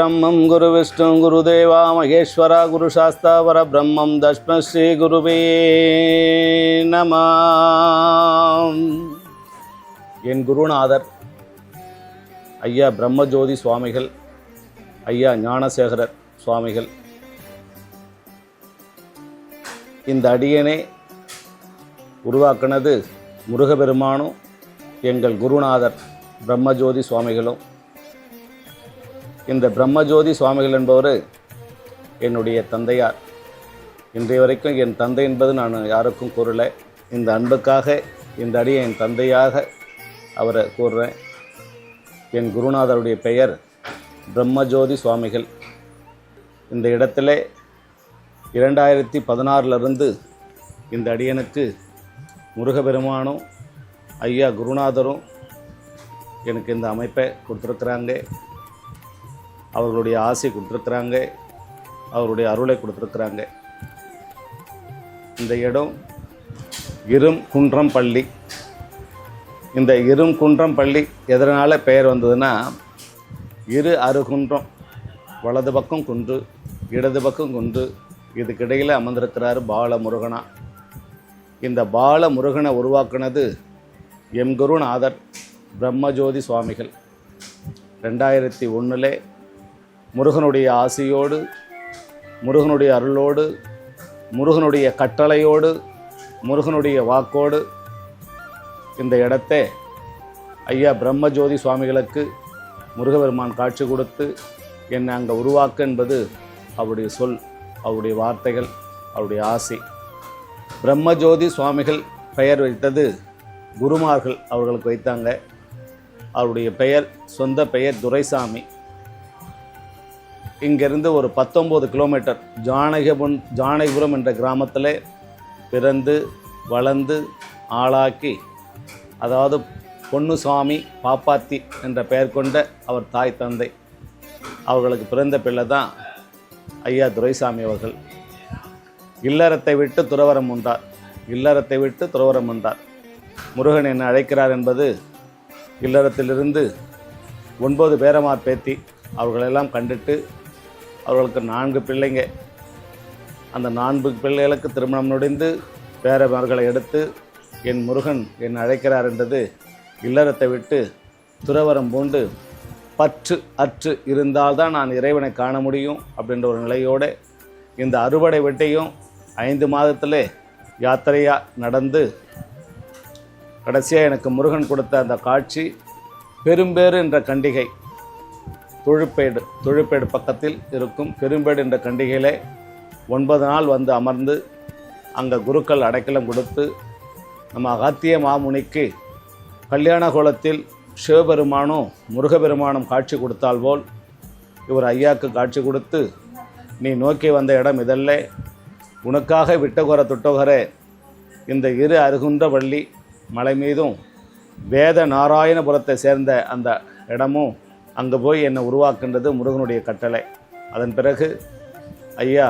பிரம்மம் குரு விஷ்ணு குரு தேவா மகேஸ்வரா குரு சாஸ்தா வர பிரம்மம் ஸ்ரீ குருவே நம என் குருநாதர் ஐயா பிரம்மஜோதி சுவாமிகள் ஐயா ஞானசேகரர் சுவாமிகள் இந்த அடியனை உருவாக்குனது முருகபெருமானும் எங்கள் குருநாதர் பிரம்மஜோதி சுவாமிகளும். இந்த பிரம்மஜோதி சுவாமிகள் என்பவர் என்னுடைய தந்தையார். இன்றைய வரைக்கும் என் தந்தை என்பது நான் யாருக்கும் கூறலை. இந்த அன்புக்காக இந்த அடியை என் தந்தையாக அவரை கூறுறேன். என் குருநாதருடைய பெயர் பிரம்மஜோதி சுவாமிகள். இந்த இடத்துல இரண்டாயிரத்தி பதினாறிலிருந்து இந்த அடியனுக்கு முருகபெருமானும் ஐயா குருநாதரும் எனக்கு இந்த அமைப்பை கொடுத்துருக்குறாங்க. அவர்களுடைய ஆசை கொடுத்துருக்குறாங்க. அவருடைய அருளை கொடுத்துருக்குறாங்க. இந்த இடம் இரும் குன்றம் பள்ளி. இந்த இரும் குன்றம் பள்ளி எதனால் பெயர் வந்ததுன்னா இரு அருகுன்றம் வலது பக்கம் குன்று இடது பக்கம் குன்று இதுக்கிடையில் அமர்ந்திருக்கிறார் பால முருகனா இந்த பால முருகனை உருவாக்குனது எம் குருநாதர் பிரம்மஜோதி சுவாமிகள். ரெண்டாயிரத்தி ஒன்றில் முருகனுடைய ஆசையோடு முருகனுடைய அருளோடு முருகனுடைய கட்டளையோடு முருகனுடைய வாக்கோடு இந்த இடத்தை ஐயா பிரம்மஜோதி சுவாமிகளுக்கு முருகபெருமான் காட்சி கொடுத்து என்னை அங்கே உருவாக்க என்பது அவருடைய சொல் அவருடைய வார்த்தைகள் அவருடைய ஆசை. பிரம்மஜோதி சுவாமிகள் பெயர் வைத்தது குருமார்கள் அவர்களுக்கு வைத்தாங்க. அவருடைய பெயர் சொந்த பெயர் துரைசாமி. இங்கேருந்து ஒரு பத்தொம்போது கிலோமீட்டர் ஜானகிபுன் ஜானகிபுரம் என்ற கிராமத்தில் பிறந்து வளர்ந்து ஆளாக்கி அதாவது பொன்னுசாமி பாப்பாத்தி என்ற பெயர் கொண்ட அவர் தாய் தந்தை. அவர்களுக்கு பிறந்த பிள்ளை தான் ஐயா துரைசாமி அவர்கள். இல்லறத்தை விட்டு துறவரம் உண்டார். இல்லறத்தை விட்டு துறவரம் உண்டார் முருகன் என்ன அழைக்கிறார் என்பது இல்லறத்திலிருந்து ஒன்பது பேரமார் பேத்தி அவர்களெல்லாம் கண்டுட்டு அவர்களுக்கு நான்கு பிள்ளைங்க. அந்த நான்கு பிள்ளைகளுக்கு திருமணம் நுடைந்து பேரமார்களை எடுத்து என் முருகன் என் அழைக்கிறார் என்றது இல்லறத்தை விட்டு துறவரம் பூண்டு பற்று அற்று இருந்தால்தான் நான் இறைவனை காண முடியும் அப்படின்ற ஒரு நிலையோடு இந்த அறுவடை வெட்டையும் ஐந்து மாதத்திலே யாத்திரையாக நடந்து கடைசியாக எனக்கு முருகன் கொடுத்த அந்த காட்சி பெரும்பேறு என்ற கண்டிகை. தொழுப்பேடு தொழுப்பேடு பக்கத்தில் இருக்கும் பெரும்பேடு என்ற கண்டிகையிலே ஒன்பது நாள் வந்து அமர்ந்து அங்கே குருக்கள் அடைக்கலம் கொடுத்து நம்ம அகத்திய மாமுனிக்கு கல்யாண கோலத்தில் சிவபெருமானும் முருகபெருமானும் காட்சி கொடுத்தால் போல் இவர் ஐயாவுக்கு காட்சி கொடுத்து நீ நோக்கி வந்த இடம் இதல்ல. உனக்காக விட்டகோர துட்டோகரே இந்த இரு அருகுன்ற வள்ளி மலை மீதும் வேத நாராயணபுரத்தை சேர்ந்த அந்த இடமும் அங்கே போய் என்னை உருவாக்குன்றது முருகனுடைய கட்டளை. அதன் பிறகு ஐயா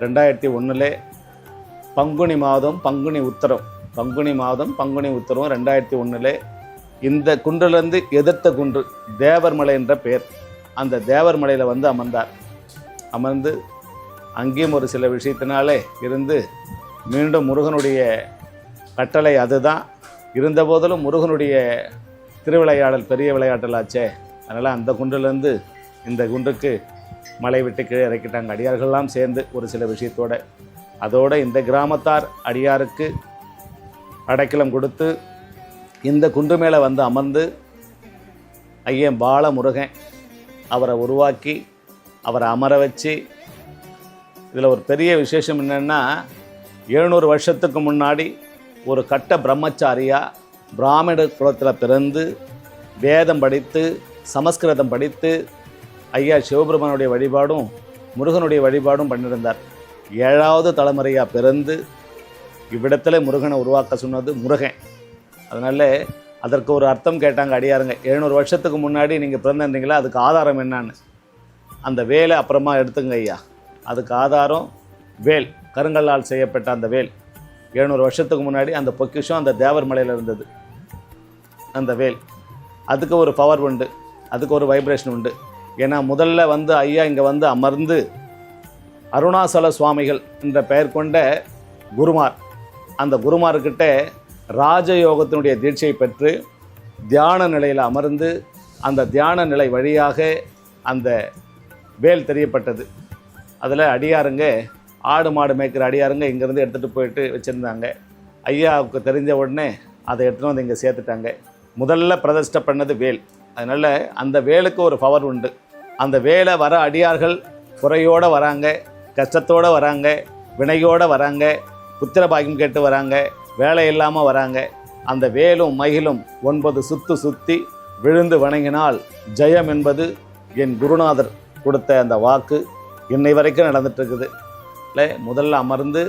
ரெண்டாயிரத்தி ஒன்றிலே பங்குனி மாதம் பங்குனி உத்தரம் பங்குனி மாதம் பங்குனி உத்தரம் ரெண்டாயிரத்தி ஒன்றிலே இந்த குன்றிலிருந்து எதிர்த்த குன்று தேவர்மலை என்ற பெயர். அந்த தேவர்மலையில் வந்து அமர்ந்தார். அமர்ந்து அங்கேயும் ஒரு சில விஷயத்தினாலே இருந்து மீண்டும் முருகனுடைய கட்டளை அதுதான். இருந்தபோதிலும் முருகனுடைய திருவிளையாடல் பெரிய விளையாட்டலாச்சே. அதனால் அந்த குன்றிலேருந்து இந்த குன்றுக்கு மலை விட்டு கீழே இறக்கிட்டாங்க. அடியார்கள்லாம் சேர்ந்து ஒரு சில விஷயத்தோட அதோடு இந்த கிராமத்தார் அடியாருக்கு அடைக்கலம் கொடுத்து இந்த குன்று மேலே வந்து அமர்ந்து ஐயன் பாலமுருகன் அவரை உருவாக்கி அவரை அமர வச்சு இதில் ஒரு பெரிய விசேஷம் என்னென்னா எழுநூறு வருஷத்துக்கு முன்னாடி ஒரு கட்ட பிரம்மச்சாரியாக பிராமண குலத்தில் பிறந்து வேதம் படித்து சமஸ்கிருதம் படித்து ஐயா சிவபெருமானுடைய வழிபாடும் முருகனுடைய வழிபாடும் பண்ணியிருந்தார். ஏழாவது தலைமுறையாக பிறந்து இவ்விடத்தில் முருகனை உருவாக்க சொன்னது முருகன். அதனால் அதற்கு ஒரு அர்த்தம் கேட்டாங்க அடியாருங்க. எழுநூறு வருஷத்துக்கு முன்னாடி நீங்கள் பிறந்திருந்தீங்களா? அதுக்கு ஆதாரம் என்னான்னு. அந்த வேலை அப்புறமா எடுத்துங்க ஐயா. அதுக்கு ஆதாரம் வேல். கருங்கல்லால் செய்யப்பட்ட அந்த வேல். எழுநூறு வருஷத்துக்கு முன்னாடி அந்த பொக்கிஷம் அந்த தேவர் மலையில் இருந்தது. அந்த வேல். அதுக்கு ஒரு பவர் உண்டு. அதுக்கு ஒரு வைப்ரேஷன் உண்டு. ஏன்னா முதல்ல வந்து ஐயா இங்கே வந்து அமர்ந்து அருணாசல சுவாமிகள் என்ற பெயர் கொண்ட குருமார் அந்த குருமார்கிட்ட ராஜயோகத்தினுடைய தீட்சையை பெற்று தியான நிலையில் அமர்ந்து அந்த தியான நிலை வழியாக அந்த வேல் தெரியப்பட்டது. அதில் அடியாருங்க ஆடு மாடு மேய்க்கிற அடியாருங்க இங்கேருந்து எடுத்துகிட்டு போயிட்டு வச்சுருந்தாங்க. ஐயாவுக்கு தெரிஞ்ச உடனே அதை எடுத்துகிட்டு வந்து இங்கே சேர்த்துட்டாங்க. முதல்ல பிரதிஷ்டை பண்ணது வேல். அதனால் அந்த வேலுக்கு ஒரு பவர் உண்டு. அந்த வேலை வர அடியார்கள் குறையோடு வராங்க கஷ்டத்தோடு வராங்க வினையோடு வராங்க புத்திர பாக்கியம் கேட்டு வராங்க வேலை இல்லாமல் வராங்க. அந்த வேலும் மயிலும் ஒன்பது சுத்து சுத்தி விழுந்து வணங்கினால் ஜெயம் என்பது என் குருநாதர் கொடுத்த அந்த வாக்கு இன்னை வரைக்கும் நடந்துட்டுருக்குது. இல்லை முதல்ல அமர்ந்து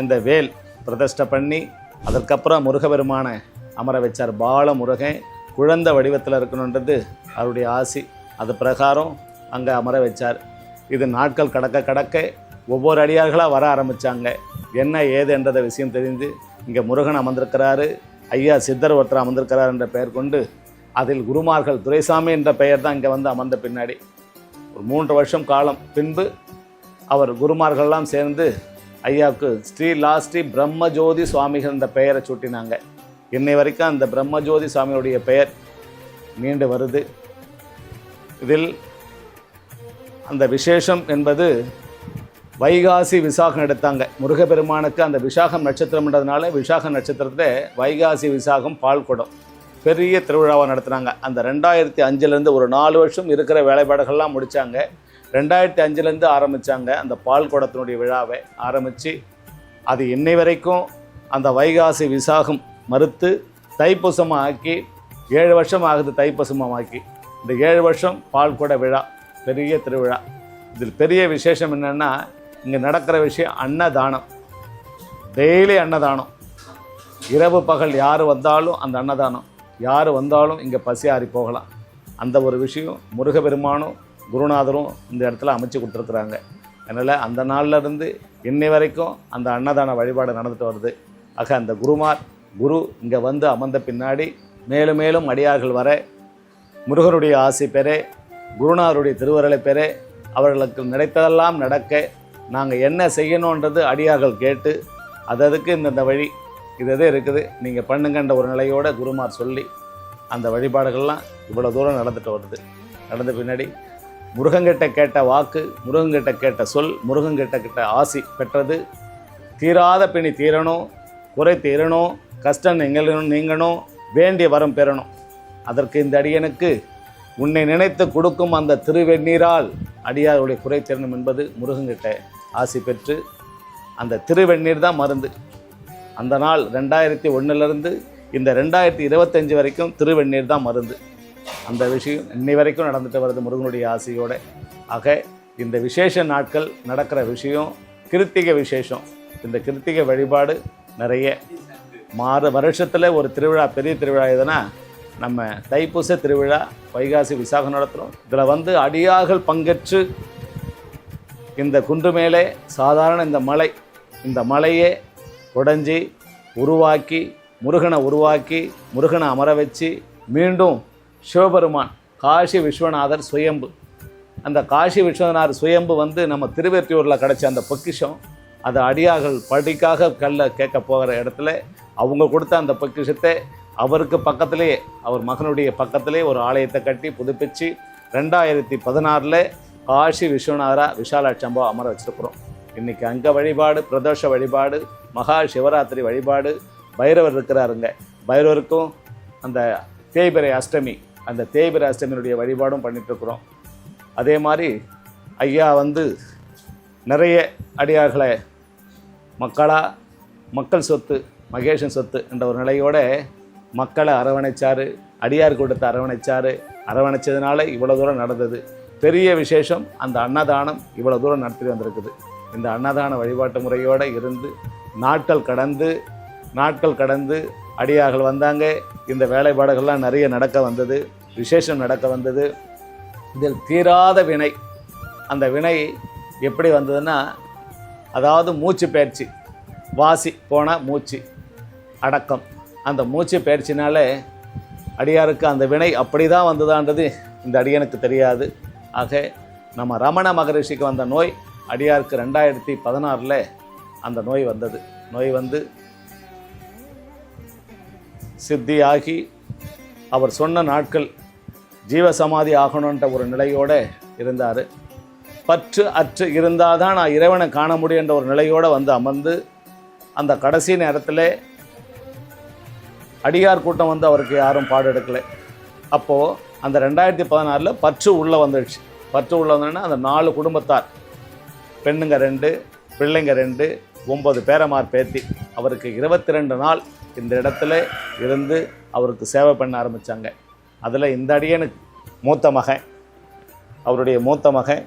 இந்த வேல் பிரதிஷ்டை பண்ணி அதற்கப்புறம் முருகபெருமானை அமர வச்சார் பால முருகன் குழந்தை வடிவத்தில் இருக்கணுன்றது அவருடைய ஆசி. அது பிரகாரம் அங்கே அமர வச்சார். இது நாட்கள் கடக்க கடக்க ஒவ்வொரு அடியார்களாக வர ஆரம்பித்தாங்க என்ன ஏது என்றத விஷயம் தெரிந்து இங்கே முருகன் அமர்ந்திருக்கிறாரு ஐயா சித்தர் ஒருத்தர் அமர்ந்திருக்கிறார் என்ற பெயர் கொண்டு அதில் குருமார்கள் துரைசாமி என்ற பெயர் தான் இங்கே வந்து அமர்ந்த பின்னாடி. ஒரு மூன்று வருஷம் காலம் பின்பு அவர் குருமார்கள்லாம் சேர்ந்து ஐயாவுக்கு ஸ்ரீ லாஸ்ரீ பிரம்மஜோதி சுவாமிகள் என்ற பெயரை சூட்டினாங்க. இன்னை வரைக்கும் அந்த பிரம்மஜோதி சாமியுடைய பெயர் மீண்டு வருது. இதில் அந்த விசேஷம் என்பது வைகாசி விசாகம் எடுத்தாங்க. முருகப்பெருமானுக்கு அந்த விசாகம் நட்சத்திரம்ன்றதுனால விசாக நட்சத்திரத்தை வைகாசி விசாகம் பால் குடம். பெரிய திருவிழாவை நடத்துனாங்க. அந்த ரெண்டாயிரத்தி அஞ்சுலேருந்து ஒரு நாலு வருஷம் இருக்கிற வேலைப்பாடுகள்லாம் முடித்தாங்க ரெண்டாயிரத்தி அஞ்சுலேருந்து ஆரம்பித்தாங்க அந்த பால் குடத்தினுடைய விழாவை ஆரம்பித்து அது இன்னை வரைக்கும் அந்த வைகாசி விசாகம் மறுத்து தைப்பூசமாக ஆக்கி ஏழு வருஷம் ஆகுது தைப்பூசமாக ஆக்கி இந்த ஏழு வருஷம் பால் குட விழா பெரிய திருவிழா. இதில் பெரிய விசேஷம் என்னென்னா இங்கே நடக்கிற விஷயம் அன்னதானம். டெய்லி அன்னதானம். இரவு பகல் யார் வந்தாலும் அந்த அன்னதானம். யார் வந்தாலும் இங்கே பசியாறி போகலாம். அந்த ஒரு விஷயம் முருகபெருமானும் குருநாதரும் இந்த இடத்துல அமைச்சு கொடுத்துருக்குறாங்க. அதனால் அந்த நாள்ல இருந்து இன்னை வரைக்கும் அந்த அன்னதான வழிபாடு நடந்துட்டு வருது. ஆக அந்த குருமார் குரு இங்கே வந்து அமர்ந்த பின்னாடி மேலும் மேலும் அடியார்கள் வர முருகருடைய ஆசை பெற குருநாதருடைய திருவருளை பெற அவர்களுக்கு நினைத்ததெல்லாம் நடக்க நாங்கள் என்ன செய்யணுன்றது அடியார்கள் கேட்டு அததுக்கு இந்தந்த வழி இது எது இருக்குது. நீங்கள் பண்ணுங்கன்ற ஒரு நிலையோட குருமார் சொல்லி அந்த வழிபாடுகள்லாம் இவ்வளோ தூரம் நடந்துட்டு வருது. நடந்த பின்னாடி முருகங்கிட்ட கேட்ட வாக்கு முருகங்கிட்ட கேட்ட சொல் முருகங்கிட்ட கிட்ட ஆசி பெற்றது தீராத பிணி தீரணும் குறை தீரணும் கஷ்டம் நீங்களும் நீங்கணும் வேண்டிய வரம் பெறணும். அதற்கு இந்த அடியனுக்கு உன்னை நினைத்து கொடுக்கும் அந்த திருவெண்ணீரால் அடியாருடைய குறை தீரணும் என்பது முருகன்கிட்ட ஆசி பெற்று அந்த திருவெண்ணீர் தான் மருந்து. அந்த நாள் ரெண்டாயிரத்தி ஒன்றுலேருந்து இந்த ரெண்டாயிரத்தி இருபத்தஞ்சி வரைக்கும் திருவெண்ணீர் தான் மருந்து. அந்த விஷயம் இன்னை வரைக்கும் நடந்துட்டு வருது முருகனுடைய ஆசையோடு. ஆக இந்த விசேஷ நாட்கள் நடக்கிற விஷயம் கிருத்திகை விசேஷம். இந்த கிருத்திகை வழிபாடு நிறைய மாறு வருஷத்தில் ஒரு திருவிழா பெரிய திருவிழா எதுனா நம்ம தைப்பூச திருவிழா வைகாசி விசாகம் நடத்துகிறோம் இதில் வந்து அடியார்கள் பங்கேற்று இந்த குன்று மேலே சாதாரண இந்த மலை இந்த மலையே உடைஞ்சி உருவாக்கி முருகனை உருவாக்கி முருகனை அமர வச்சு மீண்டும் சிவபெருமான் காசி விஸ்வநாதர் சுயம்பு. அந்த காசி விஸ்வநாதர் சுயம்பு வந்து நம்ம திருவெற்றியூரில் கிடச்ச அந்த பொக்கிஷம். அது அடியார்கள் படிக்காக கல்ல கேட்க போகிற இடத்துல அவங்க கொடுத்த அந்த பொக்கிஷத்தை அவருக்கு பக்கத்திலேயே அவர் மகனுடைய பக்கத்திலே ஒரு ஆலயத்தை கட்டி புதுப்பிச்சு ரெண்டாயிரத்தி பதினாறில் காசி விஸ்வநாதரா விஷாலாட்சம்பா அமர வச்சிருக்கிறோம். இன்றைக்கி அங்கே வழிபாடு பிரதோஷ வழிபாடு மகா சிவராத்திரி வழிபாடு பைரவர் இருக்கிறாருங்க. பைரவருக்கும் அந்த தேய்பிரை அஷ்டமி அந்த தேய்பிரை அஷ்டமியினுடைய வழிபாடும் பண்ணிட்டுருக்குறோம். அதே மாதிரி ஐயா வந்து நிறைய அடியார்களை மக்களாக மக்கள் சொத்து மகேஷன் சொத்து என்ற ஒரு நிலையோட மக்களை அரவணைச்சார் அடியார் கூட்டத்தை அரவணைச்சார். அரவணைச்சதுனால இவ்வளோ தூரம் நடந்தது. பெரிய விசேஷம் அந்த அன்னதானம் இவ்வளோ தூரம் நடத்தி வந்திருக்குது. இந்த அன்னதான வழிபாட்டு முறையோடு இருந்து நாட்கள் கடந்து நாட்கள் கடந்து அடியார்கள் வந்தாங்க. இந்த வேலைப்பாடுகள்லாம் நிறைய நடக்க வந்தது விசேஷம் நடக்க வந்தது. இதில் தீராத வினை அந்த வினை எப்படி வந்ததுன்னா அதாவது மூச்சு பயிற்சி. வாசி போனால் மூச்சு அடக்கம். அந்த மூச்சு பயிற்சினாலே அடியாருக்கு அந்த வினை அப்படி தான் வந்ததான்றது இந்த அடியனுக்கு தெரியாது. ஆக நம்ம ரமண மகரிஷிக்கு வந்த நோய் அடியாருக்கு ரெண்டாயிரத்தி பதினாறில் அந்த நோய் வந்தது. நோய் வந்து சித்தியாகி அவர் சொன்ன நாட்கள் ஜீவசமாதி ஆகணுன்ற ஒரு நிலையோடு இருந்தார். பற்று அற்று இருந்தால் தான் நான் இறைவனை காண முடியுன்ற ஒரு நிலையோடு வந்து அமர்ந்து அந்த கடைசி நேரத்தில் அடியார் கூட்டம் வந்து அவருக்கு யாரும் பாடு எடுக்கலை அப்போது அந்த ரெண்டாயிரத்தி பதினாறில் பற்று உள்ளே வந்துடுச்சு பற்று உள்ளே வந்தோடனே அந்த நாலு குடும்பத்தார் பெண்ணுங்க ரெண்டு பிள்ளைங்க ரெண்டு ஒம்பது பேரமார் பேத்தி அவருக்கு இருபத்தி ரெண்டு நாள் இந்த இடத்துல இருந்து அவருக்கு சேவை பண்ண ஆரம்பித்தாங்க அதில் இந்த அடியனுக்கு மூத்த மகன் அவருடைய மூத்த மகன்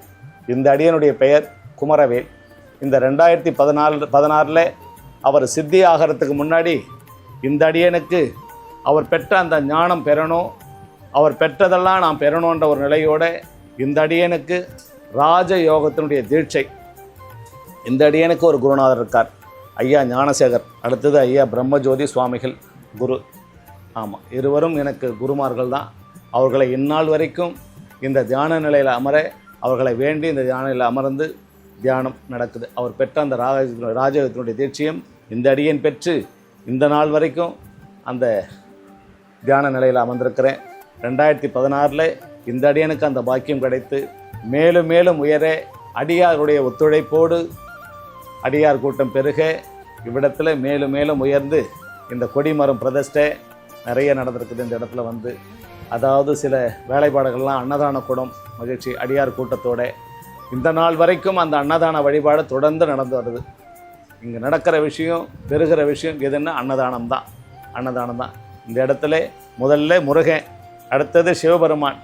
இந்த அடியனுடைய பெயர் குமரவேல். இந்த ரெண்டாயிரத்தி பதினாலு பதினாறில் அவர் சித்தி ஆகிறதுக்கு முன்னாடி இந்த அடியனுக்கு அவர் பெற்ற அந்த ஞானம் பெறணும். அவர் பெற்றதெல்லாம் நான் பெறணுன்ற ஒரு நிலையோட இந்த அடியனுக்கு ராஜ யோகத்தினுடைய தீட்சை. இந்த அடியனுக்கு ஒரு குருநாதர் இருக்கார் ஐயா ஞானசேகர். அடுத்தது ஐயா பிரம்மஜோதி சுவாமிகள் குரு. ஆமாம் இருவரும் எனக்கு குருமார்கள் தான் அவர்களை இந்நாள் வரைக்கும் இந்த தியான நிலையில் அமர அவர்களை வேண்டி இந்த தியானையில் அமர்ந்து தியானம் நடக்குது. அவர் பெற்ற அந்த ராஜ ராஜயோகத்தினுடைய தீட்சியம் இந்த அடியன் பெற்று இந்த நாள் வரைக்கும் அந்த தியான நிலையில் அமர்ந்திருக்கிறேன். ரெண்டாயிரத்தி பதினாறில் இந்த அடியனுக்கு அந்த பாக்கியம் கிடைத்து மேலும் மேலும் உயர அடியாருடைய ஒத்துழைப்போடு அடியார் கூட்டம் பெருக இவ்விடத்தில் மேலும் மேலும் உயர்ந்து இந்த கொடிமரம் பிரதிஷ்டை நிறைய நடந்திருக்குது இந்த இடத்துல வந்து. அதாவது சில வேலைப்பாடுகள்லாம் அன்னதான கூடம் மகிழ்ச்சி அடியார் கூட்டத்தோட. இந்த நாள் வரைக்கும் அந்த அன்னதான வழிபாடு தொடர்ந்து நடந்து வருது. இங்கே நடக்கிற விஷயம் பெருகிற விஷயம் எதுன்னா அன்னதானம் தான். அன்னதானம் தான். இந்த இடத்துல முதல்ல முருகன் அடுத்தது சிவபெருமான்.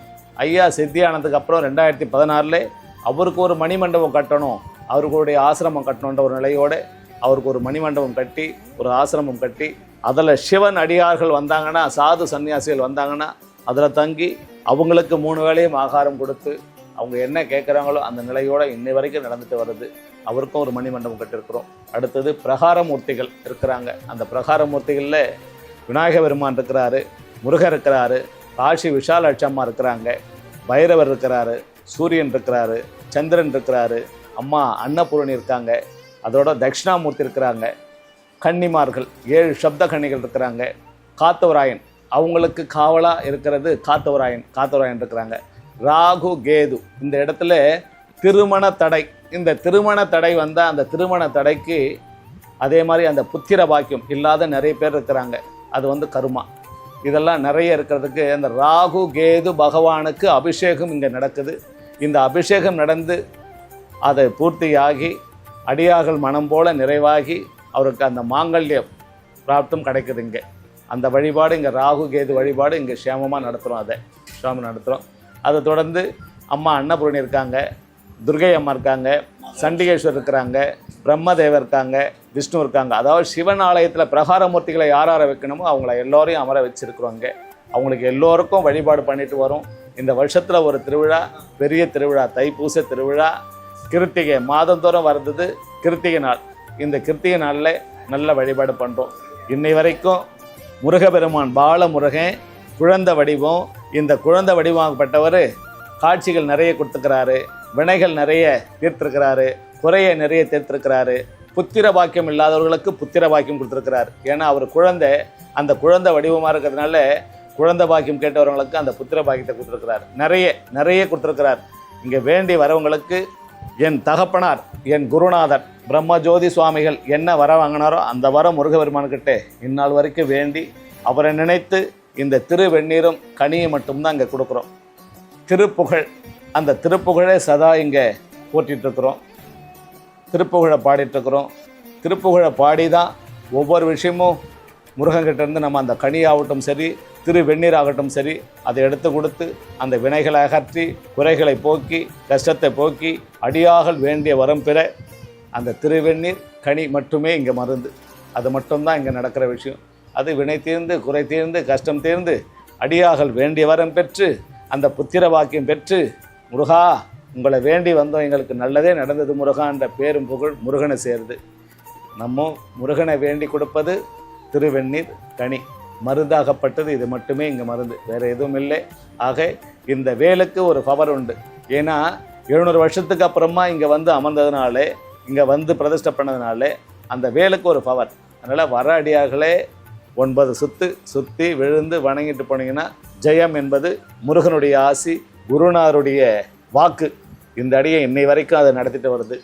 ஐயா சித்தியானதுக்கு அப்புறம் ரெண்டாயிரத்தி பதினாறில் அவருக்கு ஒரு மணிமண்டபம் கட்டணும். அவர்களுடைய ஆசிரமம் கட்டணுன்ற ஒரு நிலையோடு அவருக்கு ஒரு மணிமண்டபம் கட்டி ஒரு ஆசிரமம் கட்டி அதில் சிவன் அடியார்கள் வந்தாங்கன்னா சாது சன்னியாசிகள் வந்தாங்கன்னா அதில் தங்கி அவங்களுக்கு மூணு வேளையும் ஆகாரம் கொடுத்து அவங்க என்ன கேட்குறாங்களோ அந்த நிலையோடு இன்னை வரைக்கும் நடந்துட்டு வருது அவருக்கும் ஒரு மணிமண்டபம் கட்டிருக்கிறோம். அடுத்தது பிரகாரமூர்த்திகள் இருக்கிறாங்க. அந்த பிரகாரமூர்த்திகளில் விநாயக பெருமான் இருக்கிறாரு முருகர் இருக்கிறாரு காஷி விஷாலாட்சி அம்மா இருக்கிறாங்க பைரவர் இருக்கிறாரு சூரியன் இருக்கிறாரு சந்திரன் இருக்கிறாரு அம்மா அன்னபூரணி இருக்காங்க அதோட தட்சிணாமூர்த்தி இருக்கிறாங்க கன்னிமார்கள் ஏழு சப்த கன்னிகள் இருக்கிறாங்க காத்தவராயன் அவங்களுக்கு காவலாக இருக்கிறது காத்தவராயன் காத்தவராயன் இருக்கிறாங்க. ராகு கேது இந்த இடத்துல திருமண தடை. இந்த திருமண தடை வந்தால் அந்த திருமண தடைக்கு அதே மாதிரி அந்த புத்திர பாக்கியம் இல்லாத நிறைய பேர் இருக்கிறாங்க. அது வந்து கருமா. இதெல்லாம் நிறைய இருக்கிறதுக்கு அந்த ராகு கேது பகவானுக்கு அபிஷேகம் இங்கே நடக்குது. இந்த அபிஷேகம் நடந்து அதை பூர்த்தியாகி அடியார்கள் மனம் போல நிறைவாகி அவருக்கு அந்த மாங்கல்யம் பிராப்தம் கிடைக்குது இங்கே. அந்த வழிபாடு இங்கே ராகு கேது வழிபாடு இங்கே சேமமாக நடத்துகிறோம் அதை. சுவாமி நடத்துகிறோம் அதை தொடர்ந்து அம்மா அன்னபூரணி இருக்காங்க துர்கை அம்மா இருக்காங்க சண்டிகேஸ்வர் இருக்கிறாங்க பிரம்மதேவர் இருக்காங்க விஷ்ணு இருக்காங்க. அதாவது சிவன் ஆலயத்தில் பிரகாரமூர்த்திகளை யார் யாரை வைக்கணுமோ அவங்கள எல்லோரையும் அமர வச்சிருக்கிறோங்க அவங்களுக்கு எல்லோருக்கும் வழிபாடு பண்ணிட்டு வரும். இந்த வருஷத்தில் ஒரு திருவிழா பெரிய திருவிழா தைப்பூச திருவிழா கிருத்திகை மாதந்தோறும் வர்றது கிருத்திகை நாள். இந்த கிருத்திகை நாளில் நல்ல வழிபாடு பண்ணுறோம் இன்னை வரைக்கும் முருகபெருமான் பால முருகன் குழந்தை வடிவம். இந்த குழந்தை வடிவமாகப்பட்டவர் காட்சிகள் நிறைய கொடுத்துக்கிறாரு. வினைகள் நிறைய தீர்த்திருக்கிறாரு. குறையை நிறைய தீர்த்திருக்கிறாரு. புத்திர பாக்கியம் இல்லாதவர்களுக்கு புத்திர பாக்கியம் கொடுத்துருக்கிறார். ஏன்னா அவர் குழந்தை. அந்த குழந்தை வடிவமாக இருக்கிறதுனால குழந்தை பாக்கியம் கேட்டவர்களுக்கு அந்த புத்திர பாக்கியத்தை கொடுத்துருக்கிறார். நிறைய நிறைய கொடுத்துருக்கிறார். இங்கே வேண்டி வரவங்களுக்கு என் தகப்பனார் என் குருநாதர் பிரம்மஜோதி சுவாமிகள் என்ன வர வாங்கினாரோ அந்த வர முருகபெருமான்கிட்ட இந்நாள் வரைக்கும் வேண்டி அவரை நினைத்து இந்த திருவெண்ணீரும் கனியும் மட்டும்தான் இங்கே கொடுக்குறோம். திருப்புகழ் அந்த திருப்புகழே சதா இங்கே போற்றிட்டு திருப்புகழை பாடிட்டுருக்குறோம். திருப்புகழை பாடி தான் ஒவ்வொரு விஷயமும் முருகன்கிட்டேருந்து நம்ம அந்த கனியாகட்டும் சரி திரு வெந்நீர் ஆகட்டும் சரி அதை எடுத்து கொடுத்து அந்த வினைகளை அகற்றி குறைகளை போக்கி கஷ்டத்தை போக்கி அடியாகல் வேண்டிய வரம் பெற அந்த திருவெந்நீர் கனி மட்டுமே இங்கே மருந்து. அது மட்டும்தான் இங்கே நடக்கிற விஷயம். அது வினை தீர்ந்து குறை தீர்ந்து கஷ்டம் தீர்ந்து அடியாகல் வேண்டிய வரம் பெற்று அந்த புத்திர வாக்கியம் பெற்று முருகா உங்களை வேண்டி வந்தோம் எங்களுக்கு நல்லதே நடந்தது முருகான்ற பேரும் புகழ் முருகனை சேருது நம்ம முருகனை வேண்டி கொடுப்பது திருவெண்ணீர் கனி. மருந்தாகப்பட்டது. இது மட்டுமே இங்கே மருந்து. வேறு எதுவும் இல்லை. ஆக இந்த வேலுக்கு ஒரு பவர் உண்டு. ஏன்னா எழுநூறு வருஷத்துக்கு அப்புறமா இங்கே வந்து அமர்ந்ததுனாலே இங்கே வந்து பிரதிஷ்டை பண்ணதுனாலே அந்த வேலுக்கு ஒரு பவர் அதனால் வர அடியார்களே ஒன்பது சுத்து சுற்றி விழுந்து வணங்கிட்டு போனீங்கன்னா ஜெயம் என்பது முருகனுடைய ஆசி குருநாதருடைய வாக்கு. இந்த அடியை இன்னை வரைக்கும் அதை நடத்திட்டு வருது.